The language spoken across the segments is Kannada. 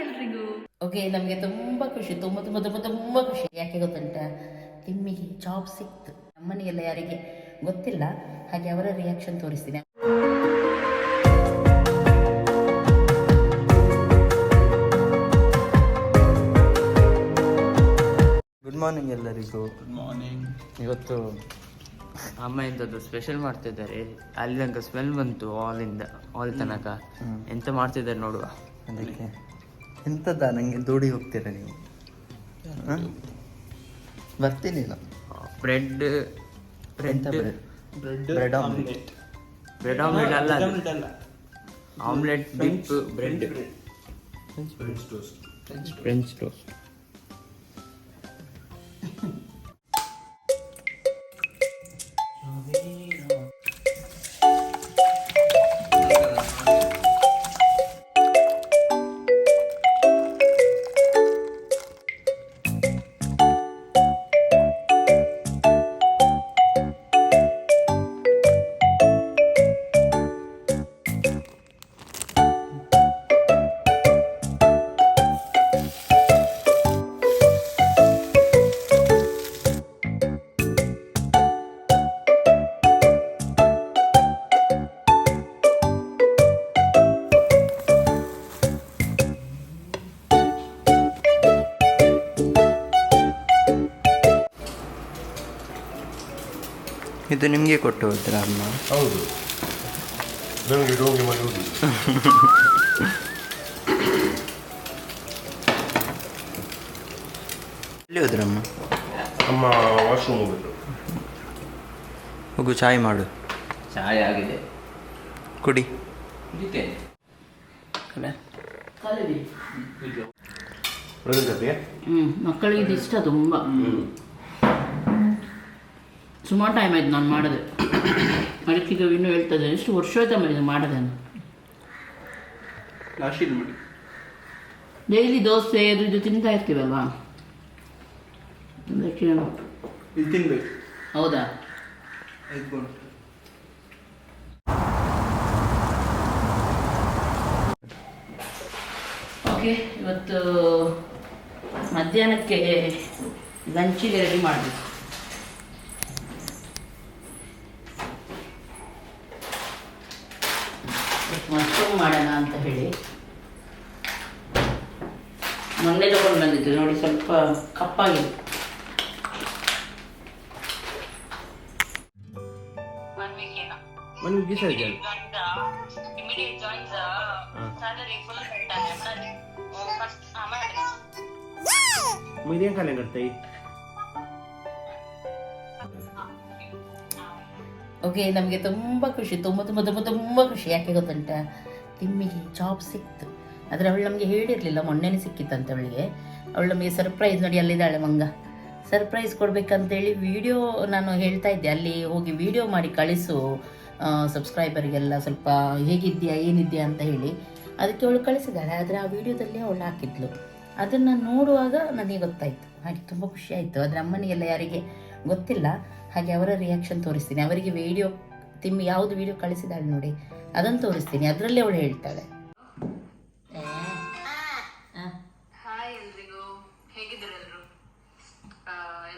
ಎಲ್ರಿಗೂ. ಓಕೆ ನಮಗೆ ತುಂಬಾ ಖುಷಿ ತುಂಬ ತುಂಬಾ ತುಂಬಾ ತುಂಬ ಖುಷಿ. ಯಾಕೆ ಗೊತ್ತುಂಟ? ತಿಮ್ಮಿಗೆ ಜಾಬ್ ಸಿಕ್ತು. ನಮ್ಮನೆಗೆಲ್ಲ ಯಾರಿಗೆ ಗೊತ್ತಿಲ್ಲ ಹಾಗೆ ಅವರ ರಿಯಾಕ್ಷನ್ ತೋರಿಸ್ತೀನಿ. ಗುಡ್ ಮಾರ್ನಿಂಗ್ ಎಲ್ಲರಿಗೂ. ಗುಡ್ ಮಾರ್ನಿಂಗ್ ಇವತ್ತು ಅಮ್ಮ ಎಂಥದ್ದು ಸ್ಪೆಷಲ್ ಮಾಡ್ತಿದ್ದಾರೆ? ಅಲ್ಲಿ ತನಕ ಸ್ಮೆಲ್ ಬಂತು ಹಾಲಿಂದ ಆಲ್ ತನಕ. ಎಂತ ಮಾಡ್ತಿದ್ದಾರೆ ನೋಡುವ. ಅದಕ್ಕೆ. ಎಂಥದ್ದ ನನಗೆ ದೂಡಿ ಹೋಗ್ತೀರಾ ನೀವು? ಬರ್ತೀನಿ ನಾನು. Bread bread omelette bread omelette ಅಲ್ಲ omelette dip bread French toast French toast ಇದು ನಿಮಗೆ ಕೊಟ್ಟು ಹೋದ್ರ ಅಮ್ಮ? ಹೌದು. ನನಗೆ ಡೋಂಗಿ ಮಾಡುವುದು ಎಲ್ಲಿ ಹೋದ್ರಮ್ಮ? ಅಮ್ಮ ವಾಶ್ರೂಮ್ ಹೋಗಿದ್ರು ಹೋಗು ಚಾಯ್ ಮಾಡು. ಚಾಯ್ ಆಗಿದೆ. ಕುಡಿ. ಹ್ಮ್ ಹ್ಞೂ ಮಕ್ಕಳಿಗೆ ಇದು ಇಷ್ಟ ತುಂಬ. ಸುಮಾರು ಟೈಮ್ ಆಯ್ತು ನಾನು ಮಾಡಿದೆ. ಅದಕ್ಕೆ ಇನ್ನೂ ಹೇಳ್ತಾ ಹೇಳ್ತದೆ ಎಷ್ಟು ವರ್ಷ ಆಯ್ತಾ ಮೇಲೆ ಮಾಡಿ. ಡೈಲಿ ದೋಸೆ ಅದು ಇದು ತಿಂತಾ ಇರ್ತೀವಲ್ವಾ? ಅದಕ್ಕೆ ಇದು ತಿನ್ಬೇಕು. ಹೌದಾ? ಓಕೆ ಇವತ್ತು ಮಧ್ಯಾಹ್ನಕ್ಕೆ ಲಂಚಿಗೆ ರೆಡಿ ಮಾಡಬೇಕು. ಮಾಡೋಣ ಅಂತ ಹೇಳಿ. ಮೊನ್ನೆ ತಗೊಂಡು ಬಂದಿದ್ದು ನೋಡಿ ಸ್ವಲ್ಪ ಕಪ್ಪಾಗಿದೆ. ಮನೆ ಗೀಸ ಇದೆಯಲ್ಲ ಓಕೆ ನಮಗೆ ತುಂಬ ಖುಷಿ ತುಂಬ ತುಂಬ ತುಂಬ ತುಂಬ ಖುಷಿ. ಯಾಕೆ ಗೊತ್ತುಂಟ? ತಿಮ್ಮಿಗೆ ಜಾಬ್ ಸಿಕ್ತು. ಆದರೆ ಅವಳು ನಮಗೆ ಹೇಳಿರಲಿಲ್ಲ, ಮೊನ್ನೆನೇ ಸಿಕ್ಕಿತ್ತಂತೆ ಅವಳಿಗೆ. ಅವಳು ನಮಗೆ ಸರ್ಪ್ರೈಸ್ ನೋಡಿ ಅಲ್ಲಿದ್ದಾಳೆ ಮಂಗ. ಸರ್ಪ್ರೈಸ್ ಕೊಡಬೇಕಂತೇಳಿ ವಿಡಿಯೋ ನಾನು ಹೇಳ್ತಾ ಇದ್ದೆ. ಅಲ್ಲಿ ಹೋಗಿ ವಿಡಿಯೋ ಮಾಡಿ ಕಳಿಸು. ಸಬ್ಸ್ಕ್ರೈಬರಿಗೆಲ್ಲ ಸ್ವಲ್ಪ ಹೇಗಿದ್ಯಾ ಏನಿದೆಯಾ ಅಂತ ಹೇಳಿ. ಅದಕ್ಕೆ ಅವಳು ಕಳಿಸಿದ್ದಾಳೆ ಆದರೆ ಆ ವಿಡಿಯೋದಲ್ಲಿ ಅವಳು ಹಾಕಿದ್ಲು. ಅದನ್ನು ನೋಡುವಾಗ ನನಗೆ ಗೊತ್ತಾಯಿತು. ಹಾಗೆ ತುಂಬ ಖುಷಿ ಆಯಿತು. ಆದರೆ ಅಮ್ಮನಿಗೆಲ್ಲ ಯಾರಿಗೆ ಗೊತ್ತಿಲ್ಲ. ಹಾಗೆ ಅವರ ರಿಯಾಕ್ಷನ್ ತೋರಿಸ್ತೀನಿ. ಅವರಿಗೆ ವಿಡಿಯೋ ತಿಮ್ಮಿ ಯಾವುದು ವಿಡಿಯೋ ಕಳಿಸಿದ್ದಾಳೆ ನೋಡಿ. ಅದನ್ನು ತೋರಿಸ್ತೀನಿ ಅದರಲ್ಲಿ ಅವಳು ಹೇಳ್ತಾಳೆ. ಹಾಯ್ ಎಲ್ಲರಿಗೂ ಹೇಗಿದ್ದೀರ ಎಲ್ರು?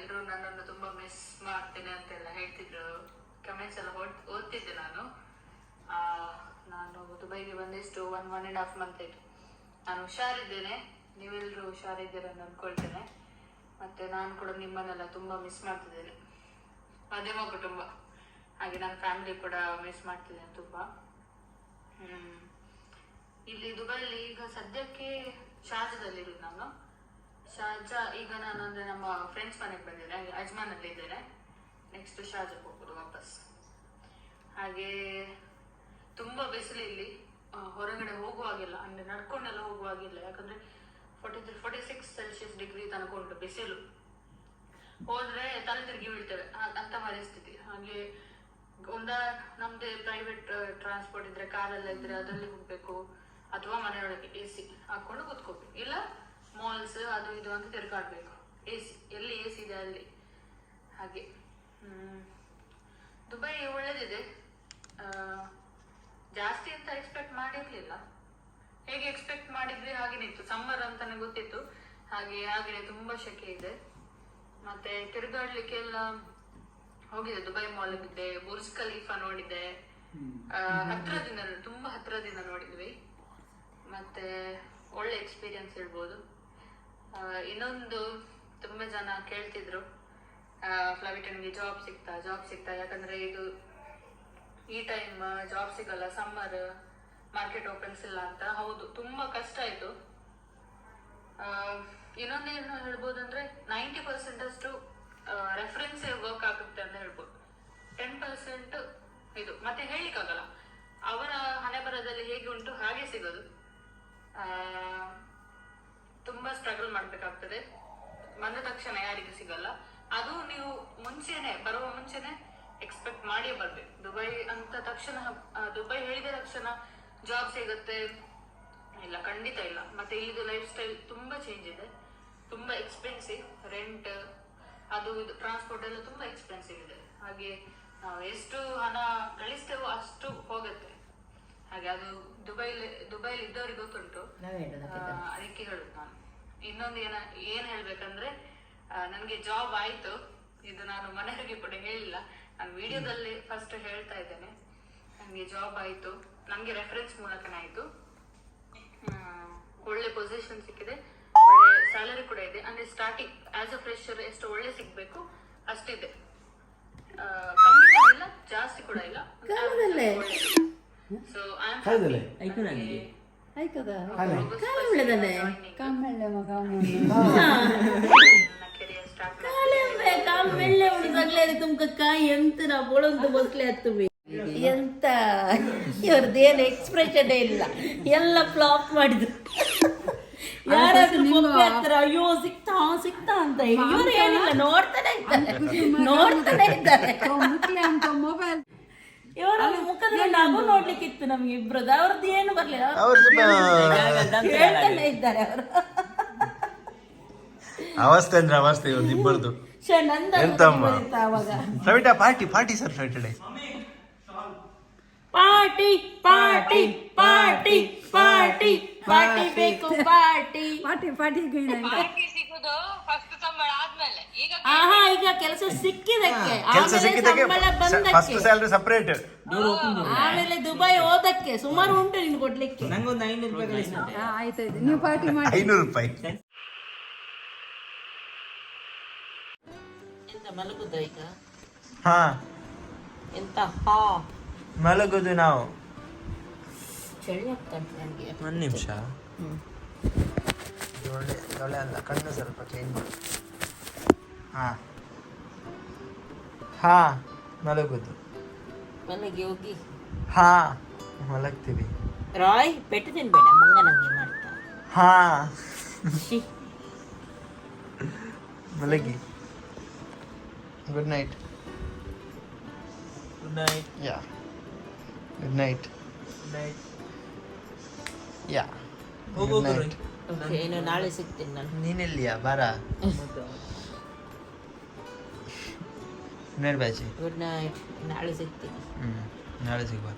ಎಲ್ಲರೂ ನನ್ನನ್ನು ತುಂಬಾ ಮಿಸ್ ಮಾಡ್ತೇನೆ ಅಂತೆಲ್ಲ ಹೇಳ್ತಿದ್ರು. ಕಮೆಂಟ್ಸ್ ಎಲ್ಲ ಓದ್ ಓದ್ತಿದ್ದೆ ನಾನು. ಆ, ನಾನು ದುಬೈಗೆ ಬಂದಿಷ್ಟು one one and half month ಆಯಿತು. ನಾನು ಹುಷಾರಿದ್ದೇನೆ. ನೀವೆಲ್ಲರೂ ಹುಷಾರಿದ್ದೀರ ಅಂತ ಅಂದ್ಕೊಳ್ತೇನೆ ಮತ್ತು ನಾನು ಕೂಡ ನಿಮ್ಮನ್ನೆಲ್ಲ ತುಂಬ ಮಿಸ್ ಮಾಡ್ತಿದ್ದೇನೆ. ಮಧ್ಯಮ ಕುಟುಂಬ ಹಾಗೆ ನನ್ನ ಫ್ಯಾಮಿಲಿ ಕೂಡ ಮಿಸ್ ಮಾಡ್ತಿದ್ದೇನೆ ತುಂಬಾ. ಇಲ್ಲಿ ದುಬೈಲಿ ಈಗ ಸದ್ಯಕ್ಕೆ ಶಾರ್ಜಾದಲ್ಲಿ ಇರೋದು ನಾನು. ಶಾರ್ಜಾ ಈಗ ನಾನು ಅಂದ್ರೆ ನಮ್ಮ ಫ್ರೆಂಡ್ಸ್ ಮನೆಗೆ ಬಂದಿದ್ದೆ ಅಜ್ಮಾನ್ ಅಲ್ಲಿ ಇದ್ದೇನೆ ನೆಕ್ಸ್ಟ್ ಶಾರ್ಜಾಗೆ ಹೋಗೋದು ವಾಪಸ್. ಹಾಗೆ ತುಂಬಾ ಬಿಸಿಲು ಇಲ್ಲಿ. ಹೊರಗಡೆ ಹೋಗುವಾಗಿಲ್ಲ, ಅಂದ್ರೆ ನಡ್ಕೊಂಡೆಲ್ಲ ಹೋಗುವಾಗಿಲ್ಲ. ಯಾಕಂದ್ರೆ forty three forty six Celsius degree ತನಕ ಉಂಟು ಬಿಸಿಲು. ಹೋದ್ರೆ ತಲೆ ತಿರುಗಿ ಬೀಳ್ತೇವೆ ಅಂತ ಪರಿಸ್ಥಿತಿ. ಹಾಗೆ ಒಂದ ನಮ್ದೇ ಪ್ರೈವೇಟ್ ಟ್ರಾನ್ಸ್ಪೋರ್ಟ್ ಇದ್ರೆ ಕಾರಲ್ಲ ಇದ್ರೆ ಅದರಲ್ಲಿ ಹೋಗ್ಬೇಕು. ಅಥವಾ ಮನೆಯೊಳಗೆ ಎ ಸಿ ಹಾಕೊಂಡು ಕೂತ್ಕೋಬೇಕು. ಇಲ್ಲ ಮಾಲ್ಸ್ ಅದು ಇದು ಅಂತ ತಿರ್ಗಾಡ್ಬೇಕು. ಎ ಸಿ ಎಲ್ಲಿ ಎ ಸಿ ಇದೆ ಅಲ್ಲಿ. ಹಾಗೆ. ದುಬೈ ಒಳ್ಳೇದಿದೆ. ಜಾಸ್ತಿ ಅಂತ ಎಕ್ಸ್ಪೆಕ್ಟ್ ಮಾಡಿರ್ಲಿಲ್ಲ. ಹೇಗೆ ಎಕ್ಸ್ಪೆಕ್ಟ್ ಮಾಡಿದ್ವಿ ಹಾಗೇನೆ ಇತ್ತು ಸಮ್ಮರ್ ಅಂತಾನೆ ಗೊತ್ತಿತ್ತು. ಹಾಗೆ ಹಾಗೆ ತುಂಬಾ ಶೆಕೆ ಇದೆ. ಮತ್ತೆ ತಿರುಗಾಡ್ಲಿಕ್ಕೆಲ್ಲ ಹೋಗಿದೆ ದುಬೈ ಮಾಲ್ ಹೋಗಿದ್ದೆ ಬುರ್ಜ್ ಖಲೀಫಾ ನೋಡಿದ್ದೆ. ಆ, ಹತ್ರದಿಂದ ತುಂಬಾ ಹತ್ರದಿಂದ ನೋಡಿದ್ವಿ. ಮತ್ತೆ ಒಳ್ಳೆ ಎಕ್ಸ್ಪೀರಿಯನ್ಸ್ ಹೇಳ್ಬೋದು. ಇನ್ನೊಂದು ತುಂಬಾ ಜನ ಕೇಳ್ತಿದ್ರು. ಫ್ಲವಿಟನ್ಗೆ ಜಾಬ್ ಸಿಗ್ತಾ ಜಾಬ್ ಸಿಗ್ತಾ. ಯಾಕಂದ್ರೆ ಇದು ಈ ಟೈಮ್ ಜಾಬ್ ಸಿಗಲ್ಲ ಸಮ್ಮರ್ ಮಾರ್ಕೆಟ್ ಓಪನ್ಸ್ ಇಲ್ಲ ಅಂತ. ಹೌದು ತುಂಬಾ ಕಷ್ಟ ಆಯ್ತು. ಇನ್ನೊಂದೇನು ಹೇಳ್ಬೋದು ಅಂದ್ರೆ ನೈಂಟಿ ಪರ್ಸೆಂಟ್ ಅಷ್ಟು ರೆಫರೆನ್ಸ್ ವರ್ಕ್ ಆಗುತ್ತೆ ಅಂತ ಹೇಳ್ಬೋದು. ಟೆನ್ ಪರ್ಸೆಂಟ್ ಇದು. ಮತ್ತೆ ಹೇಳಿಕ್ಕಾಗಲ್ಲ. ಅವರ ಹಣೆ ಬರದಲ್ಲಿ ಹೇಗೆ ಉಂಟು, ಹಾಗೆ ಸಿಗೋದು. ತುಂಬಾ ಸ್ಟ್ರಗಲ್ ಮಾಡ್ಬೇಕಾಗ್ತದೆ. ಬಂದ ತಕ್ಷಣ ಯಾರಿಗೂ ಸಿಗಲ್ಲ. ಅದು ನೀವು ಮುಂಚೆನೆ, ಬರುವ ಮುಂಚೆನೆ ಎಕ್ಸ್ಪೆಕ್ಟ್ ಮಾಡಿಯೇ ಬರ್ಬೇಕು. ದುಬೈ ಅಂತ ತಕ್ಷಣ ದುಬೈ ಹೇಳಿದ ತಕ್ಷಣ ಜಾಬ್ ಸಿಗುತ್ತೆ. ಇಲ್ಲ, ಖಂಡಿತ ಇಲ್ಲ. ಮತ್ತೆ ಇಲ್ಲಿದು ಲೈಫ್ ಸ್ಟೈಲ್ ತುಂಬಾ ಚೇಂಜ್ ಇದೆ. ತುಂಬಾ ಎಕ್ಸ್ಪೆನ್ಸಿವ್ ರೆಂಟ್ ಅದು ಇದು ಟ್ರಾನ್ಸ್ಪೋರ್ಟ್ ಎಲ್ಲ ತುಂಬಾ ಎಕ್ಸ್ಪೆನ್ಸಿವ್ ಇದೆ. ಹಾಗೆ ನಾವು ಎಷ್ಟು ಹಣ ಗಳಿಸ್ತೇವೋ ಅಷ್ಟು ಹೋಗುತ್ತೆ. ಹಾಗೆ ಅದು ದುಬೈಲಿ ದುಬೈಲಿ ಇದ್ದವ್ರಿಗೆ ಗೊತ್ತುಂಟು. ಅದಕ್ಕೆ ಹೇಳುದು ನಾನು. ಇನ್ನೊಂದು ಏನ ಏನ್ ಹೇಳ್ಬೇಕಂದ್ರೆ ನನ್ಗೆ ಜಾಬ್ ಆಯ್ತು. ಇದು ನಾನು ಮನೆಯವರಿಗೆ ಕೂಡ ಹೇಳಿಲ್ಲ. ನಾನು ವಿಡಿಯೋದಲ್ಲಿ ಫಸ್ಟ್ ಹೇಳ್ತಾ ಇದ್ದೇನೆ. ನನ್ಗೆ ಜಾಬ್ ಆಯ್ತು. ನಮ್ಗೆ ರೆಫರೆನ್ಸ್ ಮೂಲಕನೇ ಆಯ್ತು. ಒಳ್ಳೆ ಪೊಸಿಷನ್ ಸಿಕ್ಕಿದೆ. ಒಳ್ಳೆ ಸ್ಯಾಲರಿ ಕೂಡ ಇದೆ. ಅಂದ್ರೆ ಸ್ಟಾರ್ಟಿಂಗ್ ಆಸ್ ಅ ಫ್ರೆಶರ್ ಎಷ್ಟು ಒಳ್ಳೆ ಸಿಗ್ಬೇಕು ಅಷ್ಟಿದೆ. ಕಮ್ಮಿ ಕೂಡ ಇಲ್ಲ ಜಾಸ್ತಿ ಕೂಡ ಇಲ್ಲ. ಸೊ ತುಮಕ ಎಂತ ನಾ ಬೋಳಂತ ಬಸ್ಲೆ ಎಂತ? ಇವ್ರದ್ದೇನು ಎಕ್ಸ್ಪ್ರೆಷನ್ ಇಲ್ಲ. ಎಲ್ಲ ಫ್ಲಾಪ್ ಮಾಡಿದ್ರು. ಯಾರಾದ್ರೂ ಬೊಬ್ಬೆ ಹತ್ರ ಅಯ್ಯೋ ಸಿಕ್ತಾ ಸಿಕ್ತಾ ಅಂತ ಇವ್ರು ಏನಿಲ್ಲ ನೋಡ್ತಾನೆ ಇದ್ದಾರೆ. ನೋಡ್ತಾನೆ ಇದ್ದಾರೆ. ಇವರ ಮುಖದಲ್ಲಿ ನಗು ನೋಡ್ಲಿಕ್ಕಿತ್ತು ನಮ್ಗೆ ಇಬ್ರದ್ದು. ಅವ್ರದ್ದು ಏನು ಬರ್ಲಿಲ್ಲ. ಅವ್ರು ಹೇಳ್ತಾನೆ ಇದ್ದಾರೆ. ಅವರು. ಅವಸ್ಥೆ ಅಂದ್ರೆ ಅವಸ್ಥೆ ಇವತ್ತು ಇಬ್ಬರದು ಸವಿಟಾ ಎಂತಮ್ಮ? Party party sir ಫ್ಲೈಟಡೆ party party party party party ಬೇಕು ಪಾರ್ಟಿ. ಪಾರ್ಟಿ ಫಸ್ಟ್ ಸಂಬಳ ಆದ್ಮೇಲೆ. ಈಗ ಆಹಾ ಈಗ ಕೆಲಸ ಸಿಕ್ಕಿದಕ್ಕೆ. ಕೆಲಸ ಆಮೇಲೆ ಸಿಕ್ಕಿದ್ದಕ್ಕೆ ಸಂಬಳ ಫಸ್ಟ್ ಬಂದಕ್ಕೆ. ಸ್ಯಾಲ್ರಿ ಸಪರೇಟ್ ಆಮೇಲೆ ದುಬೈ ಹೋದಕ್ಕೆ. ಸುಮಾರು ಉಂಟು ನಿನ್ ಕೊಡ್ಲಿಕ್ಕೆ. ನಂಗೊಂದು ಐನೂರು ರೂಪಾಯಿ ಕಳಿಸಿ ಐನೂರು ರೂಪಾಯಿ. ಎಂತ ಮಲಗುದ ಈಗ? ಹಾ. ಎಂತ? ಹಾ. ಮಲಗುದು ನಾವು. ಚಳಿ ಆಗ್ತಾ ಉಂಟು ನನಗೆ. ಒಂದು ನಿಮಿಷ. ಒಳ್ಳೆ ಒಳ್ಳೆ ಅಲ್ಲ ಕಣ್ಣು ಸ್ವಲ್ಪ ಚೇಂಜ್ ಮಾಡಿ. ಹಾ. ಹಾ ಮಲಗುದು. ಮನೆಗೆ ಹೋಗಿ. ಹಾ ಮಲಗ್ತೀವಿ. ರಾಯ್ ಪೆಟ್ಟು ತಿನ್ಬೇಡ ಮಂಗ ನಂಗೆ ಮಾಡ್ತಾ. ಹಾ. ಶ್ಶಿ. ಮಲಗಿ. Good night good night yeah good night yeah good night Okay, ಇನ್ನು ನಾಳೆ ಸಿಗ್ತೀನಿ ನಾನು. ನೀನೆಲ್ಲಿಯಾ? ಬಾರ. ಇನ್ನೇನು ಬ್ಯಾಚಿ ಗುಡ್ ನೈಟ್ ನಾಳೆ ಸಿಗ್ತೀನಿ. ಹ್ಞೂ ನಾಳೆ ಸಿಗುವ.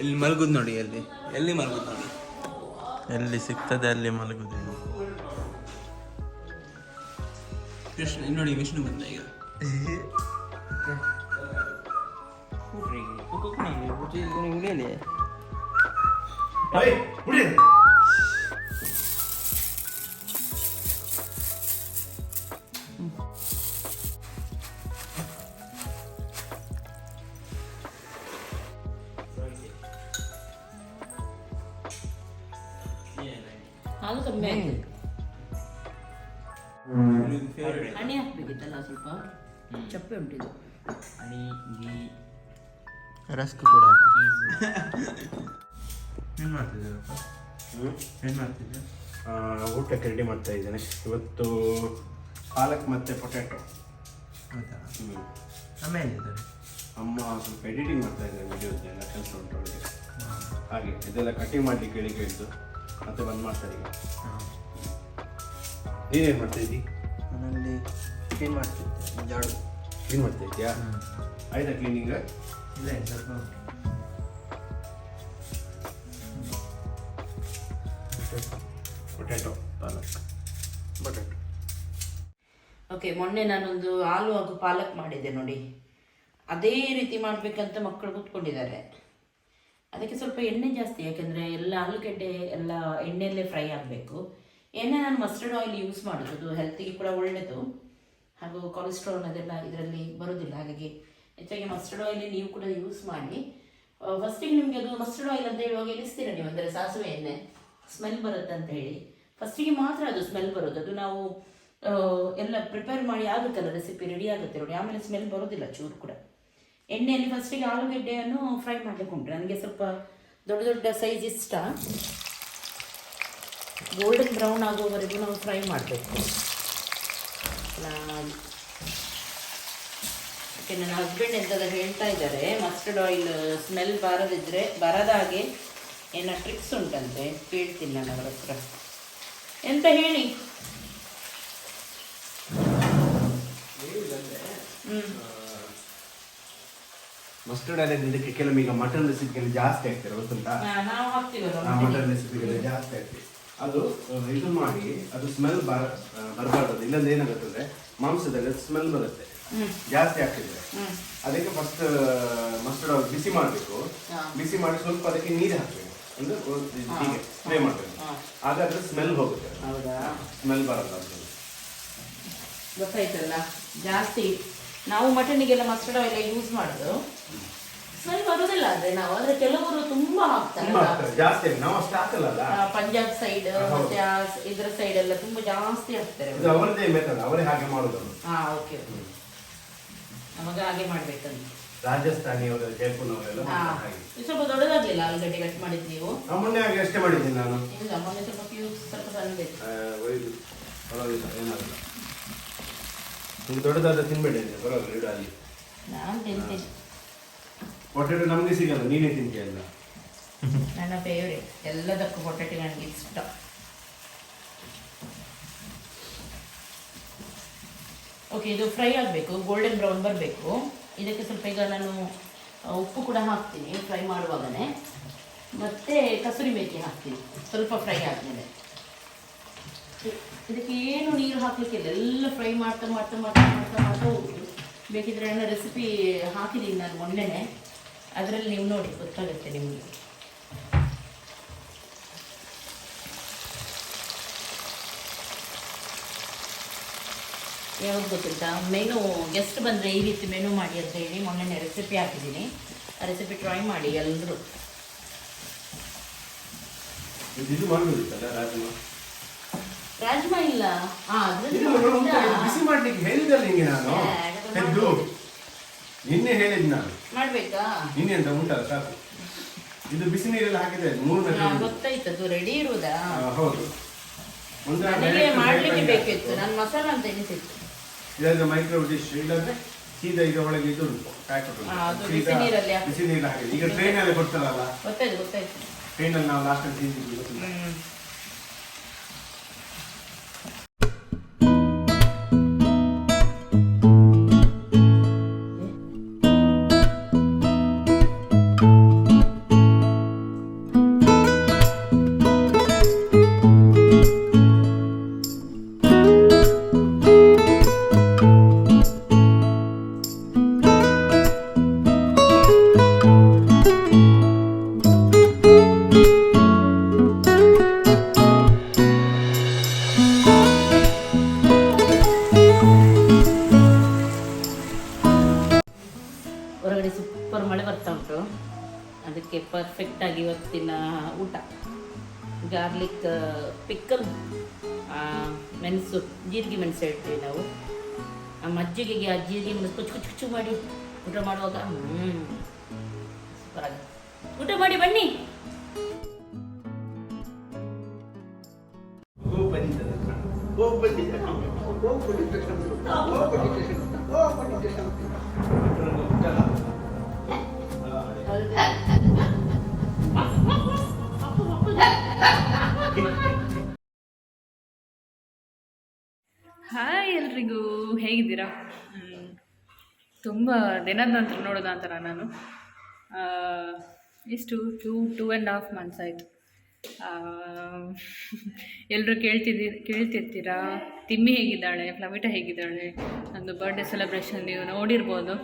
ಇಲ್ಲಿ ಮಲಗುದು ನೋಡಿ ಎಲ್ಲಿ? ಎಲ್ಲಿ ಮಲಗುದು ನೋಡಿ? ಎಲ್ಲಿ ಸಿಗ್ತದೆ ಅಲ್ಲಿ ಮಲಗುದು? ವಿಷ್ಣು ಇಲ್ಲಿ ನೋಡಿ ವಿಷ್ಣು ಬಂದ ಈಗ ಹಾಲು ಏನು ಮಾಡ್ತಿದ್ದೀರಪ್ಪ ಏನು ಮಾಡ್ತಿದ್ದೀರ ಊಟಕ್ಕೆ ರೆಡಿ ಮಾಡ್ತಾ ಇದ್ದೇನೆ ಇವತ್ತು ಪಾಲಕ್ ಮತ್ತೆ ಪೊಟ್ಯಾಟೊ ಹೌದಾ ಅಮ್ಮ ಎಲ್ಲಿದ್ದಾರೆ ಅಮ್ಮ ಸ್ವಲ್ಪ ಎಡಿಟಿಂಗ್ ಮಾಡ್ತಾ ಇದ್ದಾರೆ ವಿಡಿಯೋಸ್ ಎಲ್ಲ ಕೆಲಸ ಉಂಟು ಅವರಿಗೆ ಹಾಗೆ ಇದೆಲ್ಲ ಕಟಿಂಗ್ ಮಾಡ್ಲಿಕ್ಕೆ ಹೇಳಿ ಕೇಳಿದ್ದು ಮತ್ತೆ ಬಂದ್ ಮಾಡ್ತಾರೆ ಈಗ ನೀನೇನು ಮಾಡ್ತಾ ಇದ್ದಿ ಮನೆಯಲ್ಲಿ ಕ್ಲೀನ್ ಮಾಡ್ತಿದ್ದೆ ಜಾಡು ಕ್ಲೀನ್ ಮಾಡ್ತಾ ಇದೆಯಾ ಆಯ್ತಾ ಕ್ಲೀನಿಂಗ್ ಇಲ್ಲ ಸ್ವಲ್ಪ ಮೊನ್ನೆ ನಾನೊಂದು ಹಾಲು ಹಾಗೂ ಪಾಲಕ್ ಮಾಡಿದ್ದೆ ನೋಡಿ. ಅದೇ ರೀತಿ ಮಾಡಬೇಕಂತ ಮಕ್ಕಳು ಕೂತ್ಕೊಂಡಿದ್ದಾರೆ. ಅದಕ್ಕೆ ಸ್ವಲ್ಪ ಎಣ್ಣೆ ಜಾಸ್ತಿ, ಯಾಕೆಂದರೆ ಎಲ್ಲ ಆಲೂಗಡ್ಡೆ, ಎಲ್ಲ ಎಣ್ಣೆಯಲ್ಲೇ ಫ್ರೈ ಆಗಬೇಕು. ಎಣ್ಣೆ ನಾನು ಮಸ್ಟರ್ಡ್ ಆಯಿಲ್ ಯೂಸ್ ಮಾಡೋದು, ಅದು ಹೆಲ್ತಿಗೆ ಕೂಡ ಒಳ್ಳೆಯದು ಹಾಗೂ ಕೊಲೆಸ್ಟ್ರಾಲ್ ಅದೆಲ್ಲ ಇದರಲ್ಲಿ ಬರೋದಿಲ್ಲ, ಹಾಗಾಗಿ ಹೆಚ್ಚಾಗಿ ಮಸ್ಟರ್ಡ್ ಆಯಿಲ್ ನೀವು ಕೂಡ ಯೂಸ್ ಮಾಡಿ. ಫಸ್ಟಿಗೆ ನಿಮಗೆ ಅದು ಮಸ್ಟರ್ಡ್ ಆಯಿಲ್ ಅಂತ ಹೇಳುವಾಗ ಎಣಿಸ್ತೀರ ನೀವು? ಅಂದರೆ ಸಾಸಿವೆ ಎಣ್ಣೆ ಸ್ಮೆಲ್ ಬರುತ್ತೆ ಅಂತ ಹೇಳಿ ಫಸ್ಟಿಗೆ ಮಾತ್ರ ಅದು ಸ್ಮೆಲ್ ಬರೋದು. ಅದು ನಾವು ಎಲ್ಲ ಪ್ರಿಪೇರ್ ಮಾಡಿ ಆಗುತ್ತಲ್ಲ ರೆಸಿಪಿ ರೆಡಿ ಆಗುತ್ತೆ ನೋಡಿ. ಆಮೇಲೆ ಸ್ಮೆಲ್ ಬರೋದಿಲ್ಲ, ಚೂರು ಕೂಡ. ಎಣ್ಣೆಯಲ್ಲಿ ಫಸ್ಟಿಗೆ ಆಲೂಗಡ್ಡೆಯನ್ನು ಫ್ರೈ ಮಾಡಲಿಕ್ಕೆ ಉಂಟು. ನನಗೆ ಸ್ವಲ್ಪ ದೊಡ್ಡ ದೊಡ್ಡ ಸೈಜ್ ಇಷ್ಟ. ಗೋಲ್ಡನ್ ಬ್ರೌನ್ ಆಗುವವರೆಗೂ ನಾವು ಫ್ರೈ ಮಾಡಬೇಕು. ಓಕೆ ನನ್ನ ಹಸ್ಬೆಂಡ್ ಎಂತದ ಹೇಳ್ತಾ ಇದ್ದಾರೆ ಮಸ್ಟರ್ಡ್ ಆಯಿಲ್ ಸ್ಮೆಲ್ ಬಾರದಿದ್ರೆ, ಬರದ ಹಾಗೆ ಏನೋ ಟ್ರಿಕ್ಸ್ ಉಂಟಂತೆ? ಕೇಳ್ತೀನಿ ನಾನು ಅವರ ಹತ್ರ. ಎಂತ ಹೇಳಿ? ಮಸ್ಟರ್ಡ್ ಅಲ್ಲಿ ಇದಕ್ಕೆ ಕೆಲವೊಮ್ಮೆ ಈಗ ಮಟನ್ ರೆಸಿಪಿಗೆಲ್ಲ ಜಾಸ್ತಿ ಆಗ್ತಾರೆ ಗೊತ್ತುಂಟಾ? ನಾವು ಹಾಕ್ತೀವಲ್ಲ ಮಟನ್ ರೆಸಿಪಿಗೆಲ್ಲ ಜಾಸ್ತಿ ಆಗ್ತದೆ ಅದು ಇದು ಮಾಡಿ ಅದು ಸ್ಮೆಲ್ ಬರ ಬರಬಾರ್ದು. ಇಲ್ಲಂದ್ರೆ ಏನಾಗುತ್ತೆ ಅಂದ್ರೆ ಮಾಂಸದಲ್ಲಿ ಸ್ಮೆಲ್ ಬರುತ್ತೆ. ಜಾಸ್ತಿ ಆಗ್ತಿದ್ರೆ ಅದಕ್ಕೆ ಫಸ್ಟ್ ಮಸ್ಟರ್ಡ್ ಅವ್ರು ಬಿಸಿ ಮಾಡಬೇಕು. ಬಿಸಿ ಮಾಡಿ ಸ್ವಲ್ಪ ಅದಕ್ಕೆ ನೀರು ಹಾಕಬೇಕು. ಅಂದ್ರೆ ಹೀಗೆ ಸ್ಪ್ರೇ ಮಾಡಬೇಕು. ಹಾಗಾದ್ರೆ ಸ್ಮೆಲ್ ಹೋಗುತ್ತೆ. ಸ್ಮೆಲ್ ಬರಲ್ಲ ಗೊತ್ತಾಯ್ತಲ್ಲ? ಜಾಸ್ತಿ ನಾವು ಮಟನ್ಗೆಲ್ಲ ಮಸ್ಟರ್ಡ್ ಆಯಿಲ್ ಯೂಸ್ ಮಾಡೋದು. ಸ್ಮೆಲ್ ಬರೋದಿಲ್ಲ ಅಂದ್ರೆ ನಾವು ಆದ್ರೆ ಕೆಲವರು ತುಂಬಾ ಹಾಕ್ತಾರೆ. ಜಾಸ್ತಿ ಆಗಿ. ನಾವು ಅಷ್ಟು ಹಾಕಲ್ಲ ಪಂಜಾಬ್ ಸೈಡ್. ಮತ್ತೆ ಇದ್ರ ಸೈಡ್ ಎಲ್ಲ ತುಂಬಾ ಜಾಸ್ತಿ ಹಾಕ್ತಾರೆ ಇದು ಅವರದೇ ಮೆಥಡ್ ಅವರೇ ಹಾಗೆ ಮಾಡೋದು ಹಾ ಓಕೆ ನಮಗ ಹಾಗೆ ಮಾಡ್ಬೇಕಂತ. ರಾಜಸ್ಥಾನಿಯವರು ಜೈಪುರ್ನವರೆಲ್ಲ ಸ್ವಲ್ಪ ದೊಡ್ಡದಾಗ್ಲಿಲ್ಲ ಆಲೂಗಡ್ಡೆ ಕಟ್ ಮಾಡಿದ್ ನೀವು? ಮೊನ್ನೆ ಹಾಗೆ ಅಷ್ಟೇ ಮಾಡಿದ್ದೀನಿ ನಾನು. ಇಲ್ಲ ಮೊನ್ನೆ ಸ್ವಲ್ಪ ಏನಾಗಲ್ಲ ನಿಮ್ಗೆ ದೊಡ್ಡದಾದ ತಿನ್ಬೇಡಿ ಬರೋಲ್ಲ ಇಡು ಅಲ್ಲಿ. ನಾನು ತಿಂತೀನಿ. ನಮಗೆ ಸಿಗಲ್ಲ ನೀನೇ ತಿಂತೀಯಲ್ಲ ನನ್ನ ಫೇವ್ರೇಟ್ ಎಲ್ಲದಕ್ಕೂ ಹೊಟ್ಟೆ ನನಗೆ ಇಷ್ಟ. ಓಕೆ ಇದು ಫ್ರೈ ಆಗಬೇಕು ಗೋಲ್ಡನ್ ಬ್ರೌನ್ ಬರಬೇಕು. ಇದಕ್ಕೆ ಸ್ವಲ್ಪ ಈಗ ನಾನು ಉಪ್ಪು ಕೂಡ ಹಾಕ್ತೀನಿ ಫ್ರೈ ಮಾಡುವಾಗಲೇ ಮತ್ತು ಕಸೂರಿ ಮೇಥಿ ಹಾಕ್ತೀನಿ. ಸ್ವಲ್ಪ ಫ್ರೈ ಆದಮೇಲೆ. ಇದಕ್ಕೆ ಏನು ನೀರು ಹಾಕಲಿಕ್ಕಿಲ್ಲ, ಎಲ್ಲ ಫ್ರೈ ಮಾಡ್ತಾ ಮಾಡ್ತಾ ಮಾಡ್ತಾ ಮಾಡ್ತಾ ಮಾಡ್ತಾ ಹೋಗುದು ಬೇಕಿದ್ರೆ ನನ್ನ ರೆಸಿಪಿ ಹಾಕಿದ್ದೀನಿ ನಾನು ಮೊನ್ನೆನೆ. ಅದರಲ್ಲಿ ನೀವು ನೋಡಿ, ಗೊತ್ತಾಗುತ್ತೆ ನಿಮಗೆ. ಯಾವಾಗ ಗೊತ್ತಿಲ್ಲ ಮೆನು ಗೆಸ್ಟ್ ಬಂದರೆ ಈ ರೀತಿ ಮೆನು ಮಾಡಿ ಅಂತ ಹೇಳಿ ಮೊನ್ನೆ ರೆಸಿಪಿ ಹಾಕಿದ್ದೀನಿ. ಆ ರೆಸಿಪಿ ಟ್ರೈ ಮಾಡಿ ಎಲ್ಲರೂ ರಾಜಮ ಇಲ್ಲ? ಬಿಸಿ ಮಾಡ್ಲಿಕ್ಕೆ ಹೇಳಿದ್ದಲ್ಲ ನಿಂಗೆ ನಾನು. ತೆಗೆದು ನಿನ್ನೆ ಹೇಳಿದ್ ನಾನು. ಮಾಡ್ಬೇಕಾ? ನಿನ್ನೆ ಅಂತ ಉಂಟಲ್ಲ ಸಾಕು. ಇದು ಬಿಸಿ ನೀರೆಲ್ಲ ಹಾಕಿದೆ ಮೂರು ಗೊತ್ತಾಯ್ತದು ರೆಡಿ ಇರುವುದಾ ಹೌದು. ನನಗೆ ಮಾಡ್ಲಿಕ್ಕೆ ಬೇಕಿತ್ತು ನನ್ನ ಮಸಾಲ ಅಂತ ಎನಿಸಿತ್ತು ಇದಾದ್ರೆ ಮೈಕ್ರೋ ಡಿಶ್ ಇಲ್ಲಾಂದ್ರೆ ಸೀದಾ ಈಗ ಒಳಗೆ ಇದು ಉಂಟು ಬಿಸಿ ನೀರಲ್ಲಿ. ಬಿಸಿ ನೀರಲ್ಲಿ ಹಾಕಿದೆ ಈಗ ಟ್ರೈನ್ ಅಲ್ಲಿ ಕೊಡ್ತಾರಲ್ಲ? ಗೊತ್ತಾಯ್ತು ಗೊತ್ತಾಯ್ತು. ಟ್ರೈನ್ ಅಲ್ಲಿ ನಾವು ಲಾಸ್ಟ್ ತಿಂದಿದ್ವಿ ಗೊತ್ತಿಲ್ಲ ಆ ಮಜ್ಜಿಗೆಗೆ ಆ ಜೀರಿಗೆ ಮೆಣಸು ಕುಚ್ಚು ಕುಚ್ಚು ಕುಚ್ಚು ಮಾಡಿ ಊಟ ಮಾಡುವಾಗ ಹ್ಞೂ ಸೂಪರ್ ಆಗಿ ಊಟ ಮಾಡಿ ಬನ್ನಿ ಓ ಬಂದಿದೆ ಎಲ್ರಿಗೂ ಹೇಗಿದ್ದೀರಾ? ತುಂಬ ದಿನದ ನಂತರ ನೋಡೋದ ಅಂತಾರ ನಾನು. ಇಷ್ಟು two two and half months ಆಯಿತು. ಎಲ್ಲರೂ ಕೇಳ್ತಿದ್ದೀ, ಕೇಳ್ತಿರ್ತೀರಾ? ತಿಮ್ಮಿ ಹೇಗಿದ್ದಾಳೆ? ಫ್ಲವಿಟ ಹೇಗಿದ್ದಾಳೆ? ನಂದು ಬರ್ಡೇ ಸೆಲೆಬ್ರೇಷನ್ ನೀವು ನೋಡಿರ್ಬೋದು.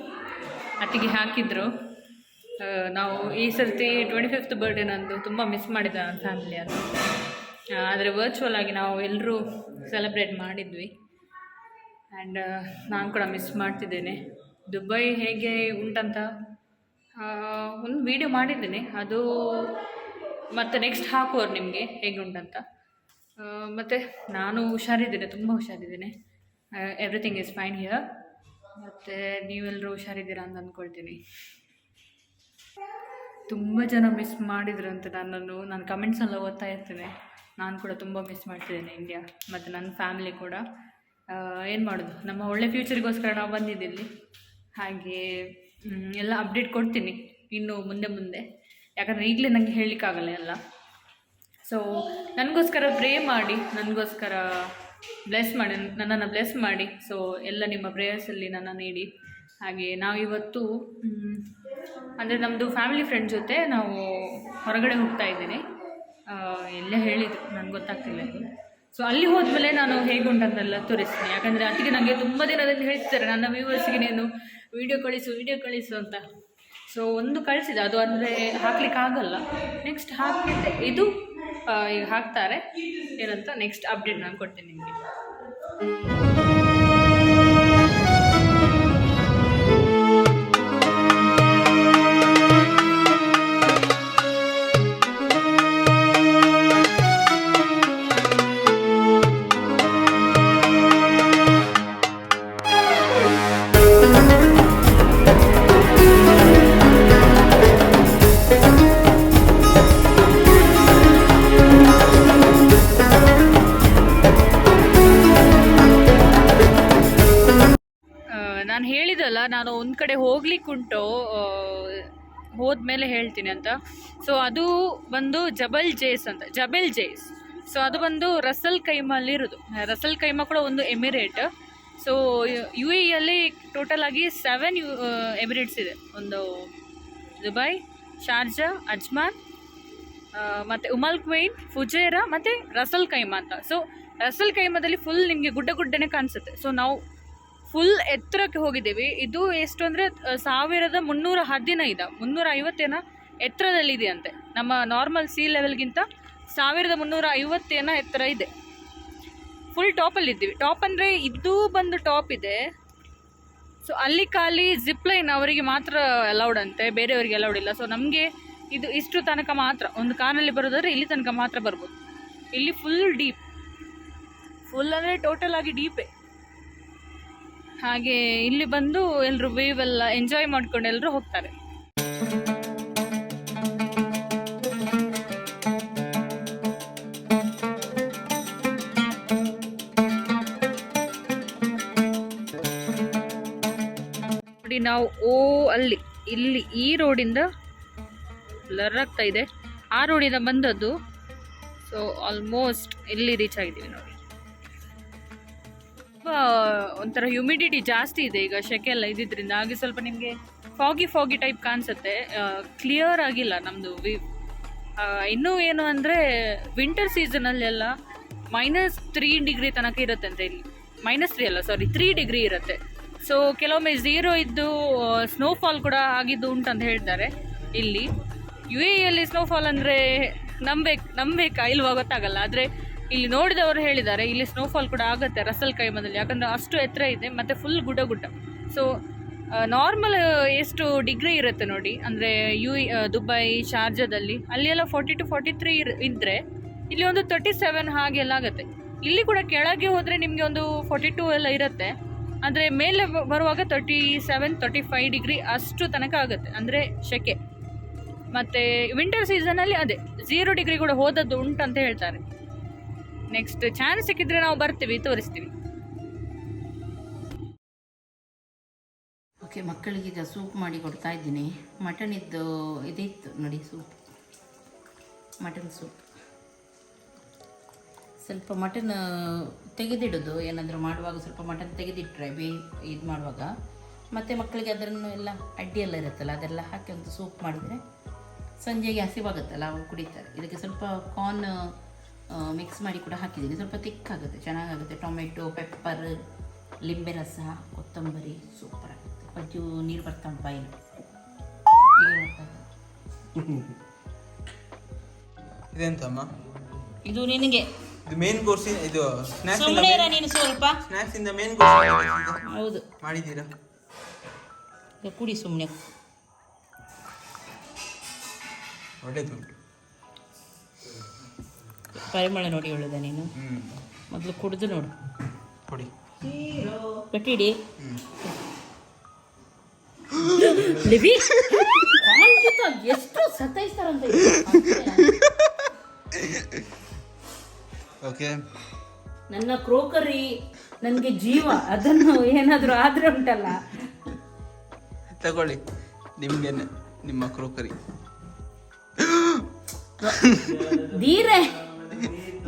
ಅತ್ತಿಗೆ ಹಾಕಿದ್ರು. ನಾವು ಈ ಸರ್ತಿ ಟ್ವೆಂಟಿ ಫಿಫ್ತ್ ಬರ್ಡೇ ನಂದು ತುಂಬ ಮಿಸ್ ಮಾಡಿದ್ದ ಫ್ಯಾಮಿಲಿ ಅದು. ಆದರೆ ವರ್ಚುವಲ್ ಆಗಿ ನಾವು ಎಲ್ಲರೂ ಸೆಲೆಬ್ರೇಟ್ ಮಾಡಿದ್ವಿ. ಆ್ಯಂಡ್ ನಾನು ಕೂಡ ಮಿಸ್ ಮಾಡ್ತಿದ್ದೇನೆ. ದುಬೈ ಹೇಗೆ ಉಂಟಂತ? ಒಂದು ವಿಡಿಯೋ ಮಾಡಿದ್ದೇನೆ. ಅದು ಮತ್ತು ನೆಕ್ಸ್ಟ್ ಹಾಕುವರು ನಿಮಗೆ ಹೇಗೆ ಉಂಟಂತ? ಮತ್ತು ನಾನು ಹುಷಾರಿದ್ದೇನೆ, ತುಂಬ ಹುಷಾರಿದ್ದೇನೆ. ಎವ್ರಿಥಿಂಗ್ ಇಸ್ ಫೈನ್ ಹಿಯರ್ ಮತ್ತು ನೀವೆಲ್ಲರೂ ಹುಷಾರಿದ್ದೀರಾ ಅಂತ ಅಂದ್ಕೊಳ್ತೀನಿ ತುಂಬ ಜನ ಮಿಸ್ ಮಾಡಿದ್ರು ಅಂತ ನನ್ನನ್ನು. ನಾನು ಕಮೆಂಟ್ಸೆಲ್ಲ ಓದ್ತಾ ಇರ್ತೇನೆ. ನಾನು ಕೂಡ ತುಂಬ ಮಿಸ್ ಮಾಡ್ತಿದ್ದೇನೆ ಇಂಡಿಯಾ ಮತ್ತು ನನ್ನ ಫ್ಯಾಮಿಲಿ ಕೂಡ. ಏನು ಮಾಡೋದು? ನಮ್ಮ ಒಳ್ಳೆ ಫ್ಯೂಚರಿಗೋಸ್ಕರ ನಾವು ಬಂದಿದ್ದಿಲ್ಲಿ ಹಾಗೆ ಎಲ್ಲ ಅಪ್ಡೇಟ್ ಕೊಡ್ತೀನಿ ಇನ್ನು ಮುಂದೆ ಮುಂದೆ. ಯಾಕಂದರೆ ಈಗಲೇ ನನಗೆ ಹೇಳಲಿಕ್ಕಾಗಲ್ಲ ಎಲ್ಲ. ಸೊ ನನಗೋಸ್ಕರ ಪ್ರೇ ಮಾಡಿ, ನನಗೋಸ್ಕರ ಬ್ಲೆಸ್ ಮಾಡಿ, ನನ್ನನ್ನು ಬ್ಲೆಸ್ ಮಾಡಿ. ಸೊ ಎಲ್ಲ ನಿಮ್ಮ ಪ್ರೇಯರ್ಸಲ್ಲಿ ನನ್ನ ನೀಡಿ. ಹಾಗೆ ನಾವಿವತ್ತು ಅಂದರೆ ನಮ್ಮದು ಫ್ಯಾಮಿಲಿ ಫ್ರೆಂಡ್ ಜೊತೆ ನಾವು ಹೊರಗಡೆ ಹೋಗ್ತಾ ಇದ್ದೀನಿ. ಎಲ್ಲ ಹೇಳಿದರು ನನಗೆ ಗೊತ್ತಾಗ್ತಿಲ್ಲ ಸೊ ಅಲ್ಲಿ ಹೋದ್ಮೇಲೆ ನಾನು ಹೇಗುಂಟಂತೆಲ್ಲ ತೋರಿಸ್ತೀನಿ. ಯಾಕಂದರೆ ಅದಕ್ಕೆ ನನಗೆ ತುಂಬ ದಿನದಲ್ಲಿ ಹೇಳ್ತಿದ್ದಾರೆ, ನನ್ನ ವ್ಯೂವರ್ಸ್ಗೆ ನೀನು ವೀಡಿಯೋ ಕಳಿಸು ವಿಡಿಯೋ ಕಳಿಸು ಅಂತ. ಸೊ ಒಂದು ಕಳಿಸಿದೆ. ಅದು ಅಂದರೆ ಹಾಕ್ಲಿಕ್ಕೆ ಆಗಲ್ಲ. ನೆಕ್ಸ್ಟ್ ಹಾಕಿದ್ದೆ ಇದು ಈಗ ಹಾಕ್ತಾರೆ. ಏನಂತ? ನೆಕ್ಸ್ಟ್ ಅಪ್ಡೇಟ್ ನಾನು ಕೊಡ್ತೀನಿ ನಿಮಗೆ. ಹೋದ್ಮೇಲೆ ಹೇಳ್ತೀನಿ ಅಂತ. ಸೊ ಅದು ಬಂದು ಜಬಲ್ ಜೇಸ್ ಅಂತ. ಜಬೆಲ್ ಜೇಸ್. ಸೊ ಅದು ಬಂದು ರಸಲ್ ಕೈಮಲ್ಲಿ ಇರೋದು. ರಸಲ್ ಕೈಮಾ ಕೂಡ ಒಂದು ಎಮಿರೇಟ್. ಸೊ ಯು ಎಲ್ಲಿ ಟೋಟಲ್ ಆಗಿ ಸೆವೆನ್ ಯು ಎಮಿರೇಟ್ಸ್ ಇದೆ. ಒಂದು ದುಬೈ, ಶಾರ್ಜಾ, ಅಜ್ಮಾನ್ ಮತ್ತೆ ಉಮಲ್ ಕ್ವೈನ್, ಫುಜೇರಾ ಮತ್ತು ರಸಲ್ ಕೈಮಾ ಅಂತ. ಸೊ ರಸಲ್ ಕೈಮದಲ್ಲಿ ಫುಲ್ ನಿಮಗೆ ಗುಡ್ಡ ಗುಡ್ಡನೇ ಕಾಣಿಸುತ್ತೆ. ಸೊ ನಾವು ಫುಲ್ ಎತ್ತರಕ್ಕೆ ಹೋಗಿದ್ದೀವಿ. ಇದು ಎಷ್ಟು ಅಂದರೆ ಸಾವಿರದ ಮುನ್ನೂರ ಹದಿನೈದು, ಮುನ್ನೂರ ಐವತ್ತೇನ ಎತ್ತರದಲ್ಲಿದೆ ಅಂತೆ ನಮ್ಮ ನಾರ್ಮಲ್ ಸೀ ಲೆವೆಲ್ಗಿಂತ ಸಾವಿರದ ಮುನ್ನೂರ ಐವತ್ತೇನ ಎತ್ತರ ಇದೆ. ಫುಲ್ ಟಾಪಲ್ಲಿ ಇದ್ದೀವಿ ಟಾಪ್ ಅಂದರೆ ಇದು ಬಂದು ಟಾಪ್ ಇದೆ. ಸೊ ಅಲ್ಲಿ ಖಾಲಿ ಜಿಪ್ ಲೈನ್ ಅವರಿಗೆ ಮಾತ್ರ ಅಲೌಡ್ ಅಂತೆ. ಬೇರೆಯವರಿಗೆ ಅಲೌಡ್ ಇಲ್ಲ. ಸೊ ನಮಗೆ ಇದು ಇಷ್ಟು ತನಕ ಮಾತ್ರ. ಒಂದು ಕಾರಲ್ಲಿ ಬರೋದಾದ್ರೆ ಇಲ್ಲಿ ತನಕ ಮಾತ್ರ ಬರ್ಬೋದು. ಇಲ್ಲಿ ಫುಲ್ ಡೀಪ್ ಫುಲ್ ಅಂದರೆ ಟೋಟಲ್ ಆಗಿ ಡೀಪೇ ಹಾಗೆ ಇಲ್ಲಿ ಬಂದು ಎಲ್ಲರೂ ವೇವ್ ಎಲ್ಲ ಎಂಜಾಯ್ ಮಾಡ್ಕೊಂಡು ಎಲ್ಲರೂ ಹೋಗ್ತಾರೆ. ನೋಡಿ ನಾವು ಓ ಅಲ್ಲಿ, ಇಲ್ಲಿ ಈ ರೋಡಿಂದ ಬ್ಲರ್ ಆಗ್ತಾ ಇದೆ. ಆ ರೋಡಿಂದ ಬಂದದ್ದು ಸೊ ಆಲ್ಮೋಸ್ಟ್ ಇಲ್ಲಿ ರೀಚ್ ಆಗಿದ್ದೀವಿ ನೋಡಿ. ಒಂಥರ ಹ್ಯುಮಿಡಿಟಿ ಜಾಸ್ತಿ ಇದೆ ಈಗ ಶೆಕೆ ಎಲ್ಲ ಇದ್ದಿದ್ರಿಂದ. ಹಾಗೆ ಸ್ವಲ್ಪ ನಿಮಗೆ ಫಾಗಿ ಫಾಗಿ ಟೈಪ್ ಕಾಣಿಸುತ್ತೆ. ಕ್ಲಿಯರ್ ಆಗಿಲ್ಲ ನಮ್ಮದು ವಿ ಇನ್ನೂ ಏನು ಅಂದರೆ ವಿಂಟರ್ ಸೀಸನಲ್ಲೆಲ್ಲ ಮೈನಸ್ ತ್ರೀ ಡಿಗ್ರಿ ತನಕ ಇರುತ್ತೆ ಅಂತ ಇಲ್ಲಿ. ಮೈನಸ್ ತ್ರೀ ಅಲ್ಲ ಸಾರಿ ತ್ರೀ ಡಿಗ್ರಿ ಇರುತ್ತೆ. ಸೊ ಕೆಲವೊಮ್ಮೆ ಝೀರೋ ಇದ್ದು ಸ್ನೋಫಾಲ್ ಕೂಡ ಆಗಿದ್ದು ಉಂಟಂತ ಹೇಳ್ತಾರೆ ಇಲ್ಲಿ. ಯು ಎಲ್ಲಿ ಸ್ನೋಫಾಲ್ ಅಂದರೆ ನಂಬೇಕು ನಂಬೇಕಾ? ಇಲ್ವಾ? ಗೊತ್ತಾಗಲ್ಲ. ಆದರೆ ಇಲ್ಲಿ ನೋಡಿದವರು ಹೇಳಿದ್ದಾರೆ, ಇಲ್ಲಿ ಸ್ನೋಫಾಲ್ ಕೂಡ ಆಗುತ್ತೆ ರಸಲ್ ಕೈಮದಲ್ಲಿ ಯಾಕಂದರೆ ಅಷ್ಟು ಎತ್ತರ ಇದೆ, ಮತ್ತು ಫುಲ್ ಗುಡ್ಡ ಗುಡ್ಡ. ಸೊ ನಾರ್ಮಲ್ ಎಷ್ಟು ಡಿಗ್ರಿ ಇರುತ್ತೆ ನೋಡಿ, ಅಂದರೆ ಯು ದುಬೈ ಶಾರ್ಜಾದಲ್ಲಿ ಅಲ್ಲಿ ಎಲ್ಲ ಫೋರ್ಟಿ ಟು ಫೋರ್ಟಿ ತ್ರೀ ಇದ್ದರೆ ಇಲ್ಲಿ ಒಂದು ತರ್ಟಿ ಸೆವೆನ್ ಹಾಗೆಲ್ಲ ಆಗುತ್ತೆ. ಇಲ್ಲಿ ಕೂಡ ಕೆಳಗೆ ಹೋದರೆ ನಿಮಗೆ ಒಂದು ಫೋರ್ಟಿ ಟೂ ಎಲ್ಲ ಇರುತ್ತೆ. ಅಂದರೆ ಮೇಲೆ ಬರುವಾಗ thirty seven thirty five degree ಅಷ್ಟು ತನಕ ಆಗುತ್ತೆ. ಅಂದರೆ ಶೆಕೆ. ಮತ್ತು ವಿಂಟರ್ ಸೀಸನಲ್ಲಿ ಅದೇ ಝೀರೋ ಡಿಗ್ರಿ ಕೂಡ ಹೋದದ್ದು ಉಂಟಂತ ಹೇಳ್ತಾರೆ. ನೆಕ್ಸ್ಟ್ ಚಾನ್ಸ್ ಸಿಕ್ಕಿದ್ರೆ ನಾವು ಬರ್ತೀವಿ ತೋರಿಸ್ತೀವಿ ಓಕೆ ಮಕ್ಕಳಿಗೆ ಈಗ ಸೂಪ್ ಮಾಡಿ ಕೊಡ್ತಾ ಇದ್ದೀನಿ. ಇದ್ದು ಇದಿತ್ತು ನೋಡಿ ಸೂಪ್. ಮಟನ್ ಸೂಪ್ ಸ್ವಲ್ಪ ಮಟನ್ ತೆಗೆದಿಡೋದು. ಏನಾದರೂ ಮಾಡುವಾಗ ಸ್ವಲ್ಪ ಮಟನ್ ತೆಗೆದಿಟ್ಟರೆ ಬೇ, ಇದು ಮಾಡುವಾಗ. ಮತ್ತು ಮಕ್ಕಳಿಗೆ ಅದನ್ನು ಎಲ್ಲ ಅಡ್ಡಿ ಇರುತ್ತಲ್ಲ, ಅದೆಲ್ಲ ಹಾಕಿ ಒಂದು ಸೂಪ್ ಮಾಡಿದರೆ ಸಂಜೆಗೆ ಹಸಿವಾಗುತ್ತಲ್ಲ, ಅವು ಕುಡಿತಾರೆ. ಇದಕ್ಕೆ ಸ್ವಲ್ಪ ಕಾರ್ನ್ ಮಿಕ್ಸ್ ಮಾಡಿ ಕೂಡ ಹಾಕಿದ್ದೀನಿ. ಸ್ವಲ್ಪ ತಿಕ್ಕಾಗುತ್ತೆ ಚೆನ್ನಾಗಾಗುತ್ತೆ. ಟೊಮೆಟೊ ಪೆಪ್ಪರ್ ಲಿಂಬೆ ರಸ ಕೊತ್ತಂಬರಿ ಸೂಪರ್ ಆಗುತ್ತೆ. ಅಜ್ಜು ನೀರು ಬರ್ತಾ ಉಂಟು ಇದೆ. ಇದೆಂತಮ್ಮ ಇದು ನಿನಗೆ. ಇದು ಮೇನ್ ಕೋರ್ಸ್ ಇದು ಸ್ನ್ಯಾಕ್ಸ್ ಇಂದ ಸುಮ್ಮನೆ ಇರ ನೀನು ಸ್ವಲ್ಪ. ಸ್ನ್ಯಾಕ್ಸ್ ಇಂದ ಮೇನ್ ಕೋರ್ಸ್ ಹೌದು. ಮಾಡಿದ್ದೀರಾ? ಈಗ ಕುಡಿ ಸುಮ್ಮನೆ ಒಳ್ಳೇದುಂಟು. ಪರಿಮಳ ನೋಡಿ ಹೇಳುದ ನೀನು? ಮೊದಲು ಕುಡಿದು ನೋಡು. ಕೊಡಿ. ಕಟ್ಟಿಡಿ ಲಿವಿ. ಎಷ್ಟು ಸತಾಯಿಸ್ತಾರಂತ. ಓಕೆ. ನನ್ನ ಕ್ರೋಕರಿ ನನಗೆ ಜೀವ. ಅದನ್ನು ಏನಾದರೂ ಆದ್ರೆ ಉಂಟಲ್ಲ. ತಗೊಳ್ಳಿ. ನಿಮ್ಗೇನೆ ನಿಮ್ಮ ಕ್ರೋಕರಿ. ದೀರೆ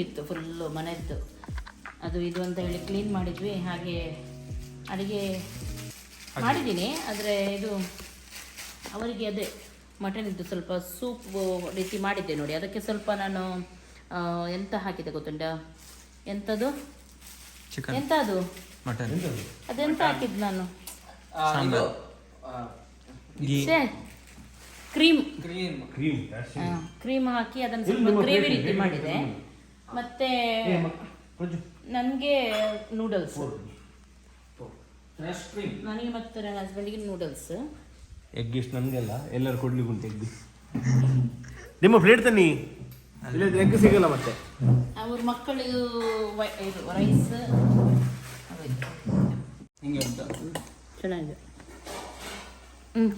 ಕ್ಲೀನಿಂಗ್ ಇತ್ತು ಫುಲ್ಲು ಮನೆಯದ್ದು. ಅದು ಇದು ಅಂತ ಹೇಳಿ ಕ್ಲೀನ್ ಮಾಡಿದ್ವಿ. ಹಾಗೆ ಅಡುಗೆ ಮಾಡಿದ್ದೀನಿ. ಆದರೆ ಇದು ಅವರಿಗೆ ಅದೇ ಮಟನ್ ಇದ್ದು ಸ್ವಲ್ಪ ಸೂಪ್ ರೀತಿ ಮಾಡಿದ್ದೆ ನೋಡಿ. ಅದಕ್ಕೆ ಸ್ವಲ್ಪ ನಾನು ಎಂತ ಹಾಕಿದೆ ಗೊತ್ತುಂಟ? ಎಂತದು? ಎಂತ ಅದು ಮಟನ್ ಅದೆಂತ ಹಾಕಿದ್ದು ನಾನು? ಕ್ರೀಮ್ ಕ್ರೀಮ್ ಹಾಕಿ ಅದನ್ನು ಸ್ವಲ್ಪ ಗ್ರೇವಿ ರೀತಿ ಮಾಡಿದೆ. ಮತ್ತೆ ನನಗೆ ನೂಡಲ್ಸ್ ನನಗೆ ಮತ್ತೆ ನನ್ನ ಹಸ್ಬೆಂಡಿಗೆ ನೂಡಲ್ಸ್ ಎಗ್ ಇಷ್ಟು ನನಗೆಲ್ಲ. ಎಲ್ಲರೂ ಕೊಡ್ಲಿಕ್ಕೆ ಉಂಟು ಎಗ್ ನಿಮ್ಮ ಪ್ಲೇಟ್ ತನ್ನಿ. ಇಲ್ಲದ್ರೆ ಎಗ್ ಸಿಗಲ್ಲ ಮತ್ತೆ. ಅವ್ರ ಮಕ್ಕಳಿಗೂ ವೈ- ಇದು ರೈಸ್ ಹಿಂಗೆ ಉಂಟು? ಚೆನ್ನಾಗಿದೆ. ಹ್ಞೂ